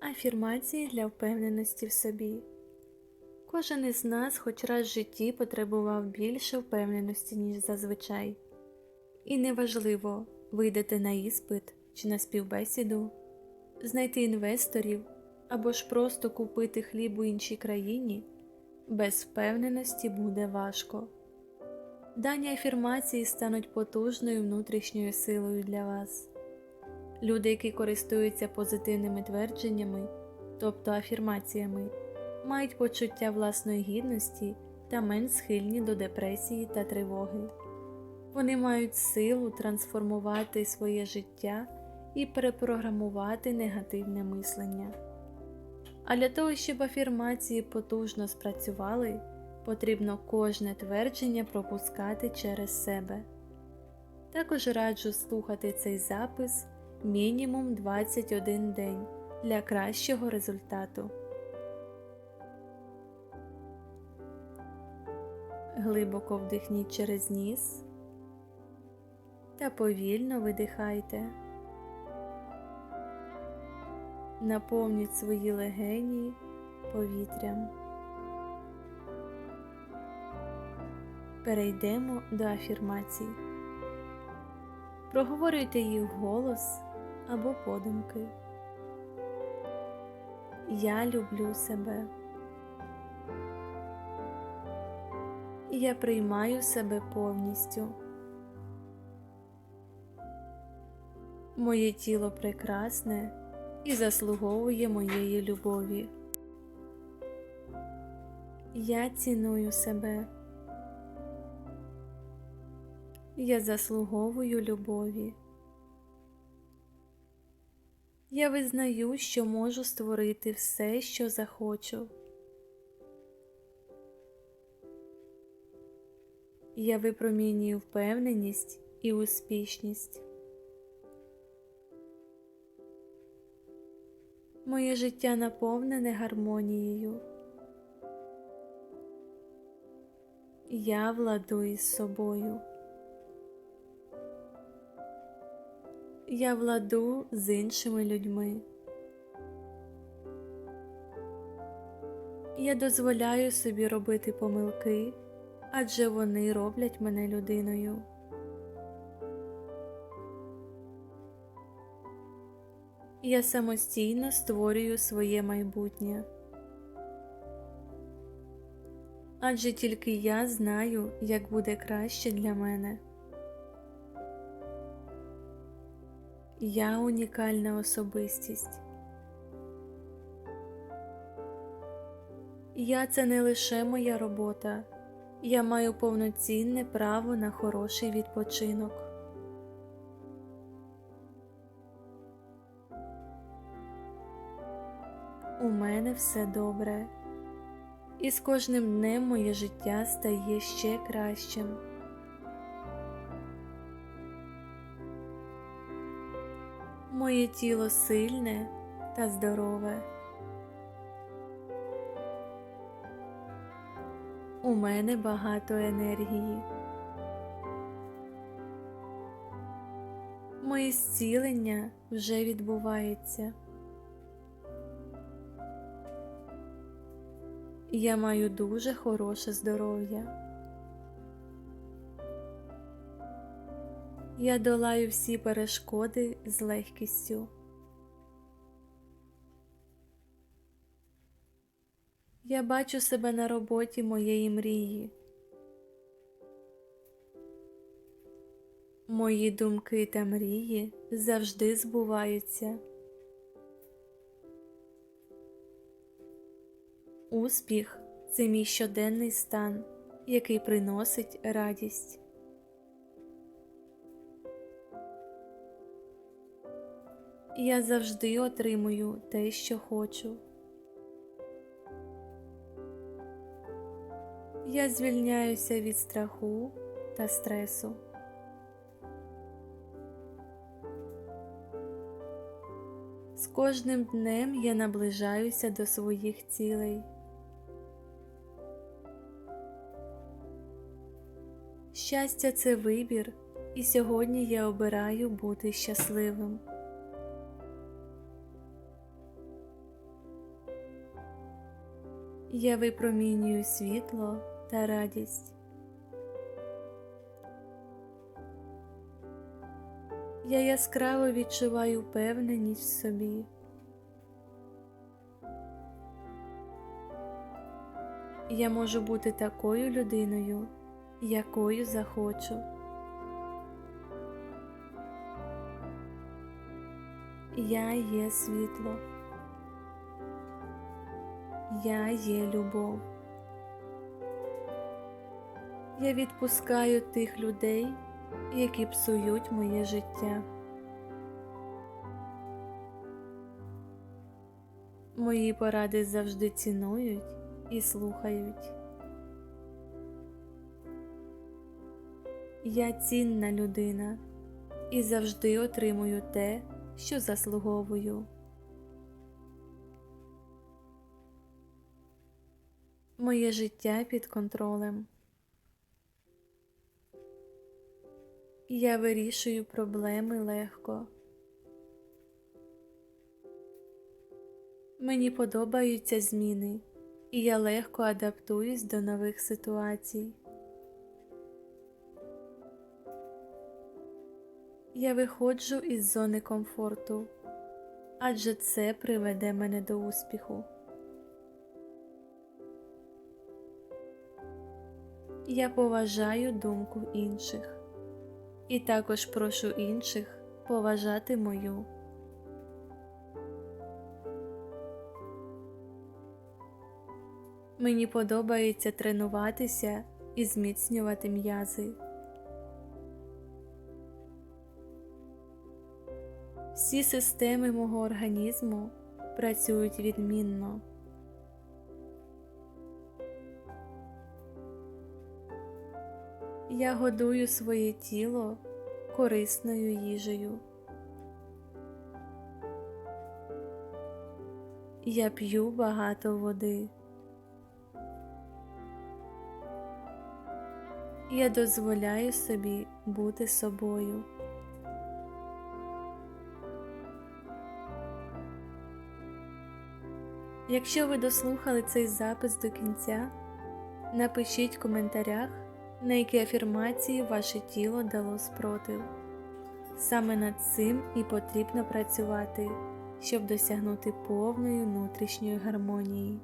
Афірмації для впевненості в собі. Кожен із нас хоч раз в житті потребував більше впевненості, ніж зазвичай. І неважливо, вийдете на іспит чи на співбесіду, знайти інвесторів або ж просто купити хліб у іншій країні, без впевненості буде важко. Дані афірмації стануть потужною внутрішньою силою для вас. Люди, які користуються позитивними твердженнями, тобто афірмаціями, мають почуття власної гідності та менш схильні до депресії та тривоги. Вони мають силу трансформувати своє життя і перепрограмувати негативне мислення. А для того, щоб афірмації потужно спрацювали, потрібно кожне твердження пропускати через себе. Також раджу слухати цей запис мінімум 21 день для кращого результату. Глибоко вдихніть через ніс та повільно видихайте. Наповніть свої легені повітрям. Перейдемо до афірмацій. Проговорюйте їх вголос або подумки. Я люблю себе. Я приймаю себе повністю. Моє тіло прекрасне і заслуговує моєї любові. Я ціную себе. Я заслуговую любові. Я визнаю, що можу створити все, що захочу. Я випромінюю впевненість і успішність. Моє життя наповнене гармонією. Я владу із собою. Я владу з іншими людьми. Я дозволяю собі робити помилки, адже вони роблять мене людиною. Я самостійно створюю своє майбутнє. Адже тільки я знаю, як буде краще для мене. Я унікальна особистість. Я це не лише моя робота, я маю повноцінне право на хороший відпочинок. У мене все добре, і з кожним днем моє життя стає ще кращим. Моє тіло сильне та здорове. У мене багато енергії. Моє зцілення вже відбувається. Я маю дуже хороше здоров'я. Я долаю всі перешкоди з легкістю. Я бачу себе на роботі моєї мрії. Мої думки та мрії завжди збуваються. Успіх це мій щоденний стан, який приносить радість. Я завжди отримую те, що хочу. Я звільняюся від страху та стресу. З кожним днем я наближаюся до своїх цілей. Щастя це вибір, і сьогодні я обираю бути щасливим. Я випромінюю світло та радість. Я яскраво відчуваю впевненість в собі. Я можу бути такою людиною, якою захочу. Я є світло. Я є любов. Я відпускаю тих людей, які псують моє життя. Мої поради завжди цінують і слухають. Я цінна людина і завжди отримую те, що заслуговую. Моє життя під контролем. Я вирішую проблеми легко. Мені подобаються зміни, і я легко адаптуюсь до нових ситуацій. Я виходжу із зони комфорту, адже це приведе мене до успіху. Я поважаю думку інших і також прошу інших поважати мою. Мені подобається тренуватися і зміцнювати м'язи. Всі системи мого організму працюють відмінно. Я годую своє тіло корисною їжею. Я п'ю багато води. Я дозволяю собі бути собою. Якщо ви дослухали цей запис до кінця, напишіть в коментарях, на які афірмації ваше тіло дало спротив. Саме над цим і потрібно працювати, щоб досягнути повної внутрішньої гармонії.